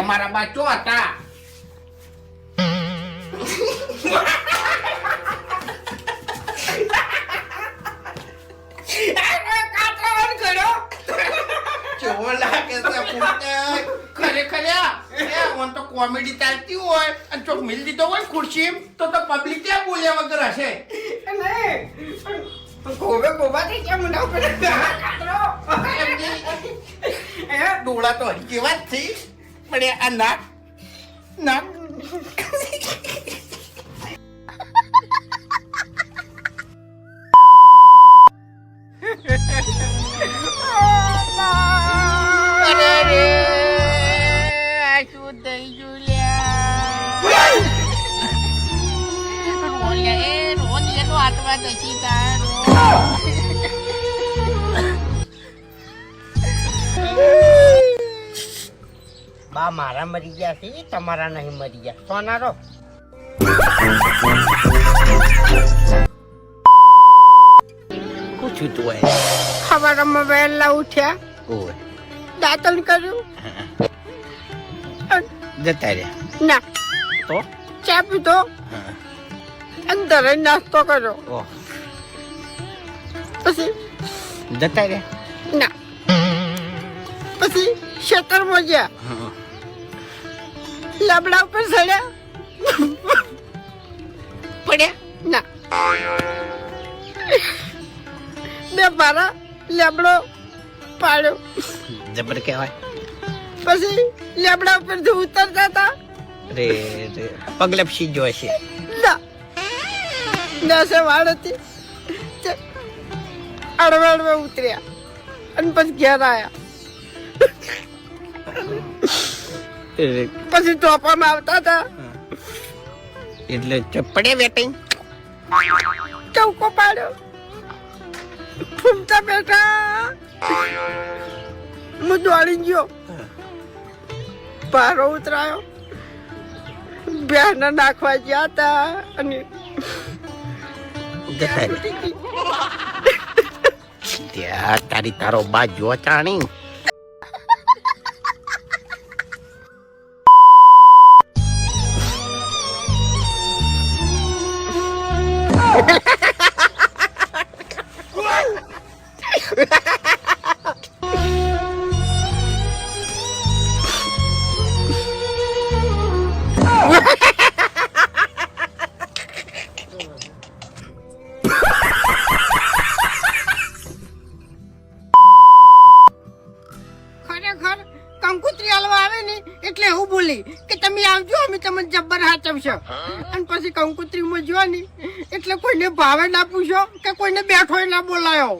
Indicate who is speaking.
Speaker 1: તમારા બા ચો હતા? કોમેડી ચાલતી હોય. અને ચોક મિલ દીધો હોય ખુરશી તો તો પબ્લિક ક્યાં બોલ્યા વગર હશે?
Speaker 2: ગોવે ગોવા થઈ ગયા મુંડા ઉપર
Speaker 1: એ ડોળા તો હજી કેવા જ Pada anak. Nak. Terima kasih telah menonton! થઈ ગયું લ્યા રોલિયા એ રોલિયાનો આત્મા દસી તારો
Speaker 2: બા મારા મરી ગયા છે તમારા નહીં મરી ગયા સોનારો
Speaker 1: પૂછ્યું તું એ
Speaker 2: સવારમાં વહેલા ઉઠ્યા
Speaker 1: ઓય
Speaker 2: દાંતણ કર્યું
Speaker 1: જતા રહ્યા
Speaker 2: ના
Speaker 1: તો
Speaker 2: ચા પીધો અંદર જ નાસ્તો કર્યો
Speaker 1: ઓહ
Speaker 2: પછી
Speaker 1: જતા રહ્યા
Speaker 2: ના પછી ખેતરમાં ગયા લાબડા ઉપર ચડ્યા
Speaker 1: પડ્યા?
Speaker 2: ના. બે મારા લેબડો પાડ્યો.
Speaker 1: જબર કહેવાય.
Speaker 2: પછી લેબડા જો ઉતરતા હતા.
Speaker 1: રે રે પગલપસી જો હશે.
Speaker 2: ના. દસે વાળ હતી. અડવે અડવે ઉતર્યા. અને પછી ઘેર આવ્યા પછી ટોપામાં આવતા હતા.
Speaker 1: એટલે ચપડે વેટિંગ
Speaker 2: ચૌકો પાડ્યો. ફૂમતા બેઠા. હું દોડી ગયો. પારો ઉતરાયો. બેન નાખવા ગયા હતા અને
Speaker 1: ત્યાં તારી તારો બા જો ચાણી
Speaker 2: કંકુત્રી હાલવા આવે ને એટલે હું બોલી કે તમે આવજો, અમે તમને જબ્બર હાચવશો. અને પછી કંકુત્રીમાં જો એટલે કોઈને ભાવે ના પૂછો કે કોઈને બેઠો ના બોલાયો.